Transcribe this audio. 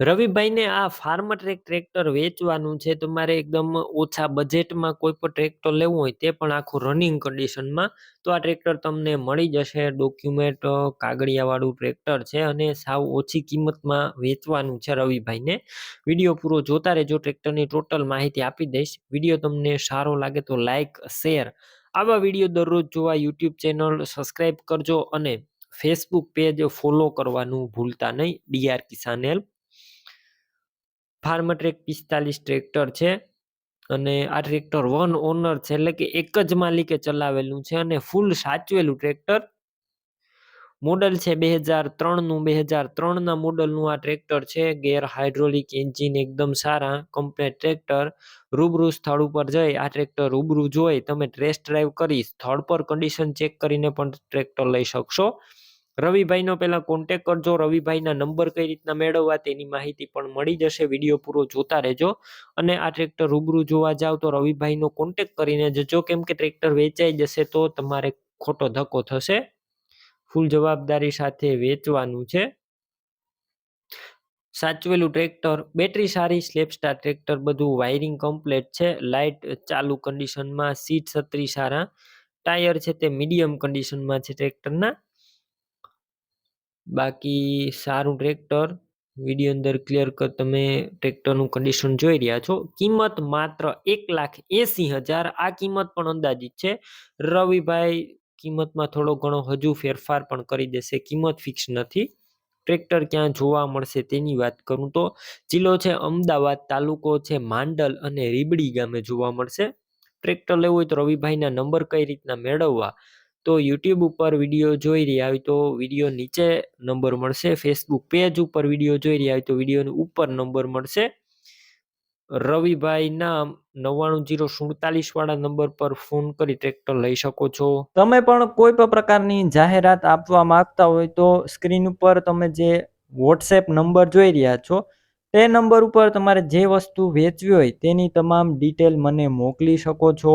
રવિભાઈને આ farm track tractor વેચવાનું છે તમારે એકદમ ઓછા બજેટમાં કોઈ પણ ટ્રેક્ટર લેવું હોય તે પણ આખું રનિંગ કન્ડિશનમાં તો આ ટ્રેક્ટર તમને મળી જશે. ડોક્યુમેન્ટ કાગળિયાવાળું ટ્રેક્ટર છે અને સાવ ઓછી કિંમતમાં વેચવાનું છે રવિભાઈને. વીડિયો પૂરો જોતા રહેજો ટ્રેક્ટરની ટોટલ માહિતી આપી દઈશ. વીડિયો તમને સારો લાગે તો લાઇક શેર આવા વીડિયો દરરોજ જોવા યુટ્યુબ ચેનલ સબસ્ક્રાઈબ કરજો અને ફેસબુક પેજ ફોલો કરવાનું ભૂલતા નહીં. ડીઆર કિસાન હેલ્પ ફાર્મટ્રેક પિસ્તાલીસ ટ્રેક્ટર છે અને આ ટ્રેક્ટર વન ઓનર છે, એટલે કે એક જ માલિકે ચલાવેલું છે અને ફૂલ સાચવેલું ટ્રેક્ટર. મોડલ છે બે હજાર ત્રણનું. બે હજાર ત્રણના મોડલનું આ ટ્રેક્ટર છે. ગેર હાઇડ્રોલિક એન્જિન એકદમ સારા, કમ્પ્લેટ ટ્રેક્ટર. રૂબરૂ સ્થળ ઉપર જઈ આ ટ્રેક્ટર રૂબરૂ જોઈ તમે ટ્રેસ ડ્રાઈવ કરી, સ્થળ પર કન્ડિશન ચેક કરીને પણ ટ્રેક્ટર લઈ શકશો. રવિભાઈનો પહેલાં કોન્ટેક કરજો. રવિભાઈના નંબર કઈ રીતના મેળવવા તેની માહિતી પણ મળી જશે. વીડિયો પૂરો જોતા રહેજો. અને આ ટ્રેક્ટર રૂબરૂ જોવા જાવ તો રવિભાઈનો કોન્ટેક કરીને જજો. કેમ કે ટ્રેક્ટર વેચાઈ જશે તો તમારે ખોટો ધક્કો થશે. ફૂલ જવાબદારી સાથે વેચવાનું છે. સાચવેલું ટ્રેક્ટર બેટરી સારી સ્લેપસ્ટાર ટ્રેક્ટર બધું વાયરિંગ કમ્પ્લેટ છે. લાઇટ ચાલુ કન્ડિશનમાં સીટ છત્રી સારા. ટાયર છે તે મીડિયમ કન્ડિશનમાં છે ટ્રેક્ટરના બાકી સારું ટ્રેક્ટર વીડિયો અંદર ક્લિયર કર, તમે ટ્રેક્ટરનું કન્ડિશન જોઈ રહ્યા છો. કિંમત માત્ર એક લાખ એસી હજાર, આ કિંમત પણ અંદાજિત છે. રવિભાઈ કિંમતમાં થોડો ઘણો હજુ ફેરફાર પણ કરી દેશે, કિંમત ફિક્સ નથી. ટ્રેક્ટર ક્યાં જોવા મળશે તેની વાત કરું તો, જિલ્લો છે અમદાવાદ, તાલુકો છે માંડલ અને રીબડી ગામે જોવા મળશે. ટ્રેક્ટર લેવું હોય તો રવિભાઈના નંબર કઈ રીતના મેળવવા? તો યુટ્યુબ ઉપર વીડિયો જોઈ રહ્યા હોય તો વીડિયો નીચે નંબર મળશે. ફેસબુક પેજ ઉપર વીડિયો જોઈ રહ્યા હોય તો વિડીયોની ઉપર નંબર મળશે. રવિભાઈના નવ્વાણું જીરો સુડતાલીસ વાળા નંબર પર ફોન કરી ટ્રેક્ટર લઈ શકો છો. તમે પણ કોઈ પણ પ્રકારની જાહેરાત આપવા માંગતા હોય તો સ્ક્રીન ઉપર તમે જે વોટ્સએપ નંબર જોઈ રહ્યા છો, તે નંબર ઉપર તમારે જે વસ્તુ વેચવી હોય તેની તમામ ડિટેલ મને મોકલી શકો છો.